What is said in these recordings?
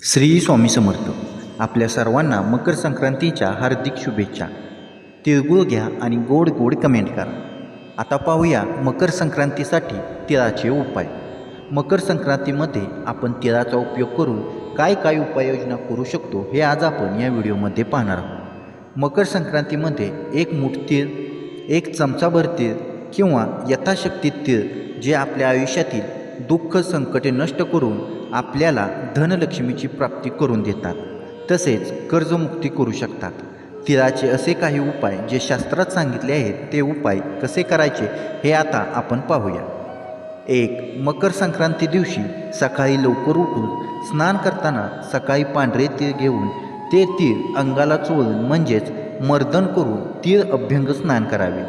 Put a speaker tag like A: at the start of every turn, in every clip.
A: श्री स्वामी समर्थ. आपल्या सर्वांना मकर संक्रांतीच्या हार्दिक शुभेच्छा. तिळगुळ घ्या आणि गोड गोड कमेंट करा. आता पाहूया मकर संक्रांतीसाठी तिळाचे उपाय. मकर संक्रांतीमध्ये आपण तिळाचा उपयोग करून काय काय उपाययोजना करू शकतो हे आज आपण या व्हिडिओमध्ये पाहणार आहोत. मकर संक्रांतीमध्ये एक मूठ तीळ एक चमचाभर तीळ किंवा यथाशक्ती तीळ जे आपल्या आयुष्यातील दुःख संकटे नष्ट करून आपल्याला धनलक्ष्मीची प्राप्ती करून देतात. तसेच कर्जमुक्ती करू शकतात. तिळाचे असे काही उपाय जे शास्त्रात सांगितले आहेत ते उपाय कसे करायचे हे आता आपण पाहूया. एक मकर संक्रांती दिवशी सकाळी लवकर उठून स्नान करताना सकाळी पांढरे तीळ घेऊन ते तीळ अंगाला चोळून म्हणजेच मर्दन करून तीळ अभ्यंग स्नान करावे.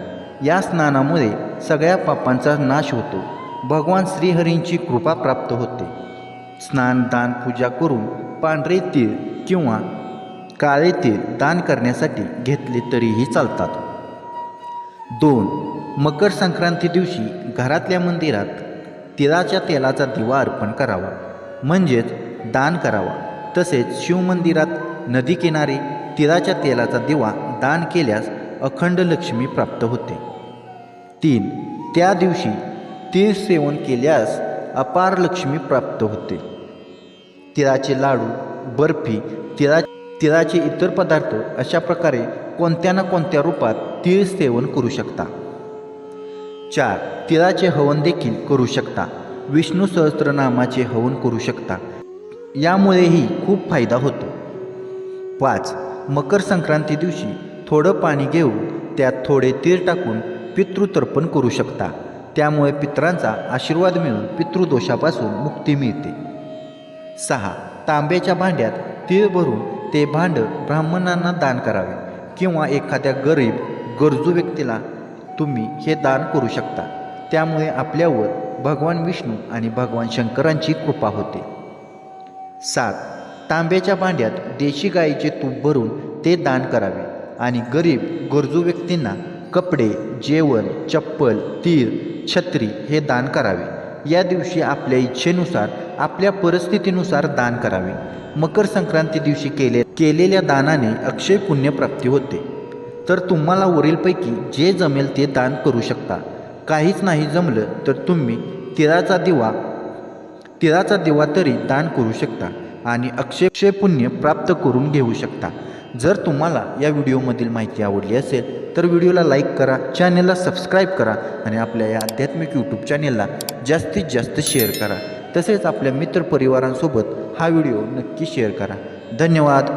A: या स्नानामुळे सगळ्या पापांचा नाश होतो. भगवान श्रीहरींची कृपा प्राप्त होते. स्नानदान पूजा करून पांढरे तीळ किंवा काळे तीळ दान करण्यासाठी घेतले तरीही चालतात. दोन मकर संक्रांती दिवशी घरातल्या मंदिरात तिळाच्या तेलाचा दिवा अर्पण करावा. म्हणजेच दान करावा. तसेच शिवमंदिरात नदी किनारी तिळाच्या तेलाचा दिवा दान केल्यास अखंड लक्ष्मी प्राप्त होते. तीन त्या दिवशी तीळ सेवन केल्यास अपार लक्ष्मी प्राप्त होते. तिळाचे लाडू बर्फी तिळा तिळाचे इतर पदार्थ अशा प्रकारे कोणत्या ना कोणत्या रूपात तीळ सेवन करू शकता. चार तिळाचे हवन देखील करू शकता. विष्णू सहस्त्रनामाचे हवन करू शकता. यामुळेही खूप फायदा होतो. पाच मकर संक्रांती दिवशी थोडं पाणी घेऊन त्यात थोडे तीळ टाकून पितृतर्पण करू शकता. त्यामुळे पितरांचा आशीर्वाद मिळून पितृदोषापासून मुक्ती मिळते. सहा. तांब्याच्या भांड्यात तीळ भरून ते भांड ब्राह्मणांना दान करावे किंवा एखाद्या गरीब गरजू व्यक्तीला तुम्ही हे दान करू शकता. त्यामुळे आपल्यावर भगवान विष्णू आणि भगवान शंकरांची कृपा होते. सात. तांब्याच्या भांड्यात देशी गाईचे तूप भरून ते दान करावे आणि गरीब गरजू व्यक्तींना कपडे जेवण चप्पल तीळ छत्री हे दान करावे. या दिवशी आपल्या इच्छेनुसार आपल्या परिस्थितीनुसार दान करावे. मकर संक्रांती दिवशी केले केलेल्या दानाने अक्षय पुण्यप्राप्ती होते. तर तुम्हाला वरीलपैकी जे जमेल ते दान करू शकता. काहीच नाही जमलं तर तुम्ही तिळाचा दिवा तिळाचा दिवा तरी दान करू शकता आणि अक्षय अक्षय पुण्य प्राप्त करून घेऊ शकता. जर तुम्हाला या व्हिडिओमधील माहिती आवडली असेल तर व्हिडिओला लाईक करा चॅनेलला सबस्क्राईब करा आणि आपल्या या आध्यात्मिक यूट्यूब चॅनेलला जास्तीत जास्त शेअर करा. तसेच आपल्या मित्रपरिवारांसोबत हा व्हिडिओ नक्की शेअर करा. धन्यवाद.